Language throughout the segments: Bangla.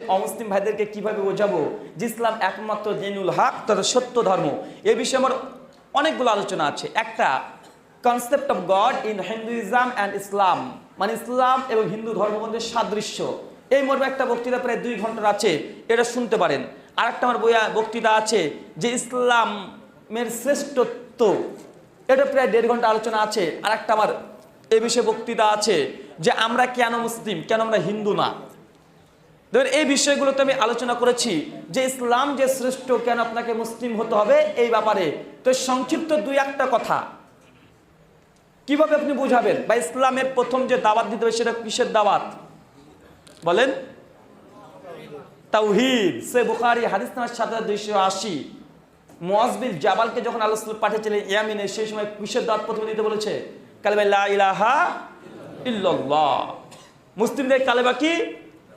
অমুসলিম ভাইদেরকে কীভাবে বোঝাবো? যে ইসলাম একমাত্র জেনুল হক তথা সত্য ধর্ম। এ বিষয়ে আমার অনেকগুলো আলোচনা আছে। একটা concept of God in Hinduism and Islam মানে ইসলাম এবং হিন্দু ধর্ম মধ্যে সাদৃশ্য। এই মর্মে একটা বক্তৃতা প্রায় দুই ঘণ্টার আছে, এটা শুনতে পারেন। আর একটা আমার বইয়া বক্তৃতা আছে যে ইসলামের শ্রেষ্ঠত্ব। এটা প্রায় দেড় ঘণ্টা আলোচনা আছে। আর একটা আমার এ বিষয়ে বক্তৃতা আছে যে আমরা কেন মুসলিম, কেন আমরা হিন্দু না? দেখবেন এই বিষয়গুলোতে আমি আলোচনা করেছি যে ইসলাম যে শ্রেষ্ঠ কেন আপনাকে মুসলিম হতে হবে এই ব্যাপারে। তো সংক্ষিপ্ত দুই একটা কথা। কীভাবে আপনি বুঝাবেন? বা ইসলামের প্রথম যে দাওয়াত দিতে হবে সেটা কিসের দাওয়াত? বলেন। তাওহিদ। সে বুখারি হাদিস নামার সাথে দুইশো আশি। মোয়াজবিল জাবালকে যখন আলোচনা পাঠিয়েছিলেন ইয়ামিনে, সেই সময় কিসের দাওয়াত প্রথমে দিতে বলেছে? কালেবা ইলাহা ইল্লাল্লাহ। মুসলিমদের কালেবা কি?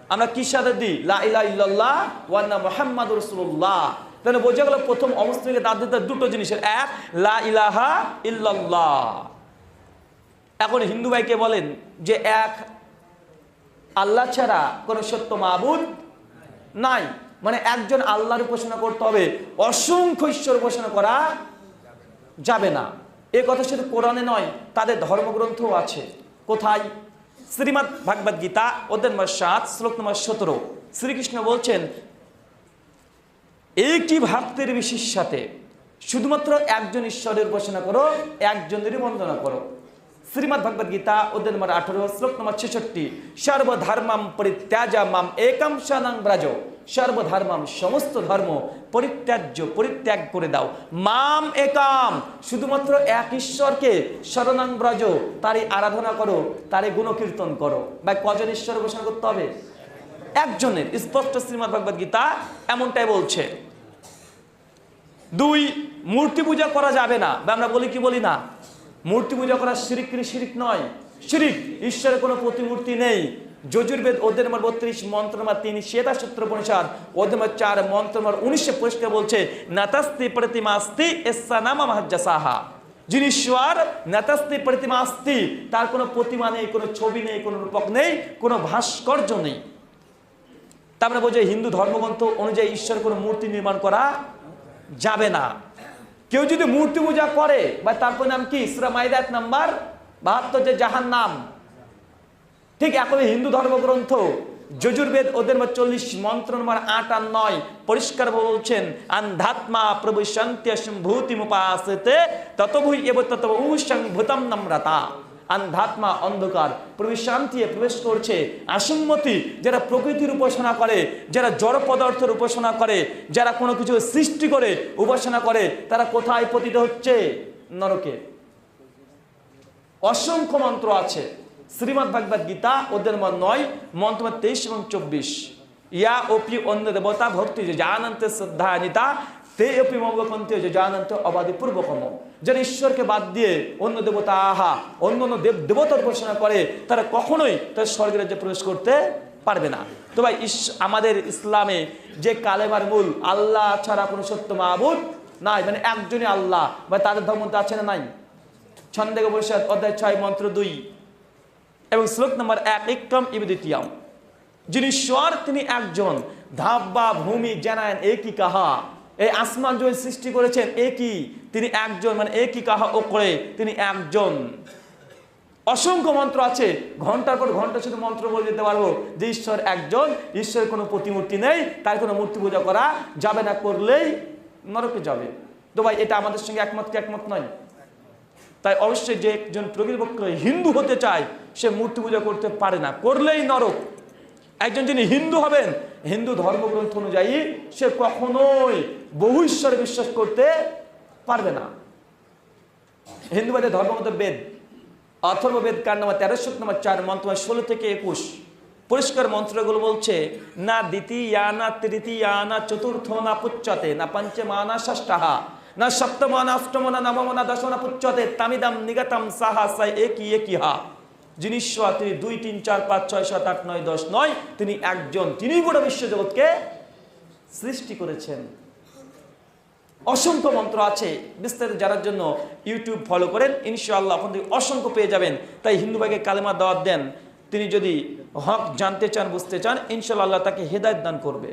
আমরা কি সাথে দিই? লা ইলাহা ইল্লাল্লাহ ওয়ান্না মুহাম্মাদুর রাসূলুল্লাহ। তাহলে বোঝা গেল প্রথম অমুসলিমকে দাঁত দিতে দুটো জিনিসের। এক, লা ইলাহা ইল্লাল্লাহ। এখন হিন্দু ভাইকে বলেন যে এক, আল্লাহ ছাড়া কোনো সত্য মাবুদ নাই। মানে একজন আল্লাহর উপাসনা করতে হবে, অসংখ্য ঈশ্বর উপাসনা করা যাবে না। এ কথা শুধু কোরআনে নয়, তাদের ধর্মগ্রন্থও আছে। কোথায়? শ্রীমৎ ভাগবত গীতা, অধ্যায় নম্বর সাত, শ্লোক নম্বর সতেরো। শ্রীকৃষ্ণ বলছেন একটি ভক্তের বিশেষ সাথে শুধুমাত্র একজন ঈশ্বরের উপাসনা করো, একজনেরই বন্দনা করো। শ্রীমৎ ভগবদ গীতা, অধ্যায় নম্বর আঠারো, শ্লোক নম্বর ছেষট্টি, সর্বধর্মাম পরিত্যাজা মাম একম শরণং ব্রাজ। সর্বধর্মাম, সমস্ত ধর্ম পরিত্যাজ্য, পরিত্যাগ করে দাও। মাম একাম, শুধুমাত্র এক ঈশ্বরকে শরণাং ব্রজ, তারই আরাধনা করো, তারই গুণকীর্তন করো। বা কজন ঈশ্বর ঘোষণা করতে হবে? একজনের, স্পষ্ট শ্রীমৎ ভগবদ গীতা এমনটাই বলছে। দুই, মূর্তি পূজা করা যাবে না। বা আমরা বলি কি বলি না? মূর্তি পূজা করা শিরিক শিরিক নয়? শিরিক, ঈশ্বরের কোনো প্রতিমূর্তি নেই। যজুর্বেদ অধ্যায় নম্বর বত্রিশ, মন্ত্র নম্বর তিন, শ্বেতা সূত্র পরিষদ অধ্যায় নম্বর চার, মন্ত্র নম্বর উনিশে পরিষ্কার বলছে, নাতাস্তি প্রতিমাস্তি এসা নামা মাহাজ্জা সাহা যিনি ঈশ্বর, নেতাস্তি প্রতিমাস্তি, তার কোনো প্রতিমা নেই, কোনো ছবি নেই, কোনো রূপক নেই, কোনো ভাস্কর্য নেই। তারপরে বলছে, হিন্দু ধর্মগ্রন্থ অনুযায়ী ঈশ্বর কোনো মূর্তি নির্মাণ করা যাবে না। কেউ যদি মূর্তি পূজা করে বা তারপর নাম কি? ইসরা মাইদাত নাম্বার বাহাত্তর যে জাহান নাম ঠিক একই হিন্দু ধর্মগ্রন্থ যজুর্বেদ ওদের চল্লিশ, মন্ত্র নম্বর আট আর নয়, পরিষ্কার বলছেন, আন্ধাত্মা প্রভু মুপাসতে ততভুই এব তত ভূতম নম্রতা। আন্ধাত্মা অন্ধকার, প্রভু শান্তি প্রবেশ করছে। আসম্মতি যারা প্রকৃতির উপাসনা করে, যারা জড় পদার্থের উপাসনা করে, যারা কোনো কিছু সৃষ্টি করে, উপাসনা করে, তারা কোথায় পতিত হচ্ছে? নরকে। অসংখ্য মন্ত্র আছে। শ্রীমৎ ভাগবত গীতা, ওদের নম্বর নয়, মন্ত্র নম্বর তেইশ এবং চব্বিশ। ইয়া ওপি অন্য দেবতা ভক্তি যে জানন্ত শ্রদ্ধা নিতা, তে অপি মঙ্গকন্তি যে জানন্ত অবাধি পূর্বকম যারা ঈশ্বরকে বাদ দিয়ে অন্য দেবতা আহা, অন্য অন্য দেব দেবতার উপাসনা করে, তারা কখনোই তার স্বর্গের রাজ্যে প্রবেশ করতে পারবে না। তো ভাই আমাদের ইসলামে যে কালেমার মূল, আল্লাহ ছাড়া কোনো সত্য মাহবুদ নাই। মানে একজনই আল্লাহ, বা তাদের ধর্ম আছে না নাই? ছন্দেগ পরিষদ অধ্যায় ছয়, মন্ত্র দুই। এবং শ্লোক নম্বর এক একম ইবিদিতিয়াম। যিনি ঈশ্বর, তিনি একজন। ধাব্বা, ভূমি জানায়ন একই কাহা। এই আসমান জয় সৃষ্টি করেছেন একই তিনি একজন মানে একই কাহা ও করে তিনি একজন। অসংখ্য মন্ত্র আছে। ঘণ্টার পর ঘণ্টা শুধু মন্ত্র বলে দিতে পারব যে ঈশ্বর একজন, ঈশ্বরের কোনো প্রতিমূর্তি নেই, তার কোনো মূর্তি পূজা করা যাবে না, করলেই নরকে যাবে। তো ভাই, এটা আমাদের সঙ্গে একমত কি একমত নয়? তাই অবশ্যই যে একজন প্রকৃতপক্ষ হিন্দু হতে চায়, সে মূর্তি পূজা করতে পারে না। করলেই নরক। একজন যিনি হিন্দু হবেন, হিন্দু ধর্মগ্রন্থ অনুযায়ী সে কখনোই বহু ঈশ্বরে বিশ্বাস করতে পারবে না। হিন্দুবাদের ধর্মমত বেদ অথর্ববেদ কার নামা তেরোশো নম্বর চার, মন্ত্র ষোলো থেকে একুশ। পরিষ্কার মন্ত্রগুলো বলছে, না দ্বিতীয়া না তৃতীয়া না চতুর্থ না পুচ্ছতে না পঞ্চমা না ষষ্ঠাহা না সপ্তম না অষ্টম না নবম না দশম না পুচ্ছতে, তামিদাম, নিগতম সাহা সাই একই একই হা। যিনি তিনি দুই, তিন, চার, পাঁচ, ছয়, সাত, আট, নয়, দশ, নয়, তিনি একজন। তিনি গোটা বিশ্বজগৎকে সৃষ্টি করেছেন। অসংখ্য মন্ত্র আছে, বিস্তারিত জানার জন্য ইউটিউব ফলো করেন। ইনশাআল্লাহ আপনাদের অসংখ্য পেয়ে যাবেন। তাই হিন্দু ভাইকে কালেমা দাওয়াত দেন। তিনি যদি হক জানতে চান, বুঝতে চান ইনশাল্লাহ আল্লাহ তাকে হেদায়ত দান করবে।